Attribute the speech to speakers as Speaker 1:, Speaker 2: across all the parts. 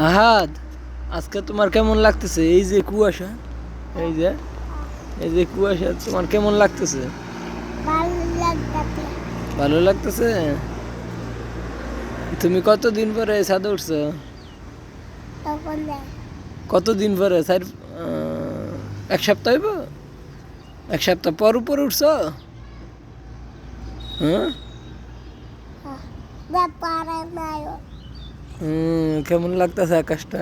Speaker 1: আহাদ, আজকে তোমার কেমন লাগতেছে? এই যে কুয়াশা, এই যে এই যে কুয়াশা, তোমার কেমন লাগতেছে?
Speaker 2: ভালো লাগতেছে?
Speaker 1: তুমি কতদিন পরে ছাদে উঠছো? কতদিন পরে? চার এক সপ্তাহ হইব? এক সপ্তাহ পর উপরে উঠছো? হ্যাঁ?
Speaker 2: নাই।
Speaker 1: কেমন লাগতেছে আকাশটা?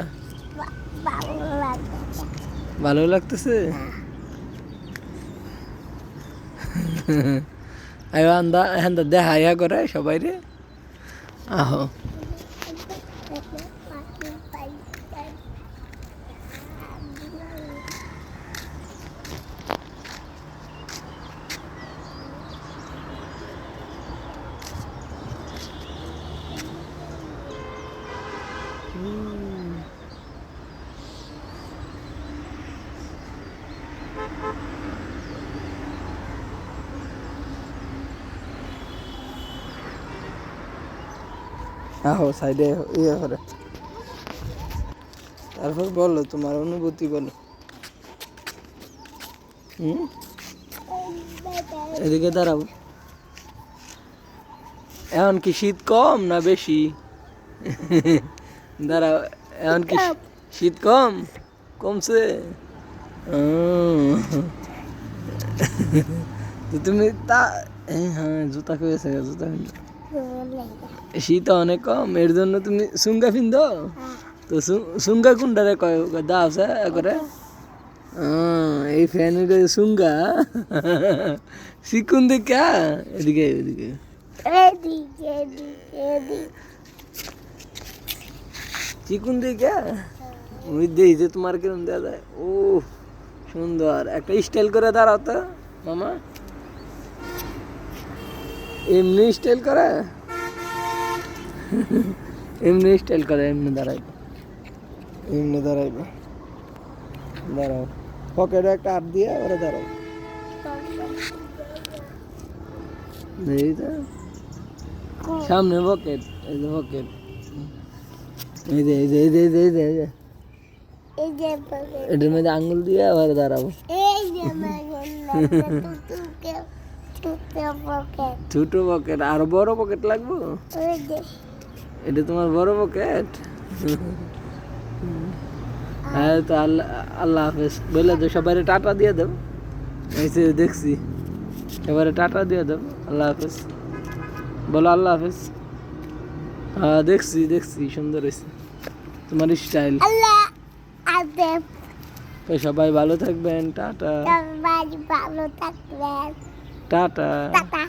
Speaker 2: ভালো লাগতেছে?
Speaker 1: দেখা ইয়া করে সবাই রে আহো। আহো, সাইডে ইয়ে করে তারপর বলো তোমার অনুভূতি বলো। হুম? এদিকে দাঁড়াও। এখন কি শীত কম না বেশি? দাঁড়াও এখন কি শীত কম? কমছে। তুমি তা হ্যাঁ জুতা খুঁজেছে, জুতা শীত অনেক কম, এর জন্য তুমি সুঙ্গা ফিন্দ তো সুঙ্গা কুন্ডারে কয় সে করে এই ফ্যানের সুঙ্গা? শিকুন দেখা এদিকে এদিকে।
Speaker 2: এদিকে এদিকে এদিকে
Speaker 1: চিকুন দেখা ওই দেই যে তোমার কিরম দেওয়া যায় ও সুন্দর একটা স্টাইল করে দাঁড়াও তো মামা এমনি স্টাইল করে এমনি স্টাইল করে এমনি দাঁড়াইবে এমনি দাঁড়াইবে দাঁড়াও পকেটে একটা হাত দিয়ে ওরা দাঁড়াও এই তো সামনে পকেট এই যে পকেট এই যে এই যে এই যে এই যে এই যে এই যে।
Speaker 2: এই যে পকেট
Speaker 1: এটার মধ্যে আঙ্গুল দিয়ে আবার দাঁড়াবো। ছোট পকেট আর বড় পকেট লাগবো? এটা তোমার বড় পকেট? হ্যাঁ তো আল্লাহ আল্লাহ হাফেজ। বলে তো সবাই টাটা দিয়ে দেব এই যে দেখছি সবাই টাটা দিয়ে দেব আল্লাহ হাফেজ। বলো আল্লাহ হাফেজ। হ্যাঁ দেখছি দেখছি সুন্দর হয়েছে তোমার স্টাইল তো সবাই ভালো থাকবেন টাটা।
Speaker 2: সবাই ভালো থাকবেন।
Speaker 1: টাটা।
Speaker 2: টাটা।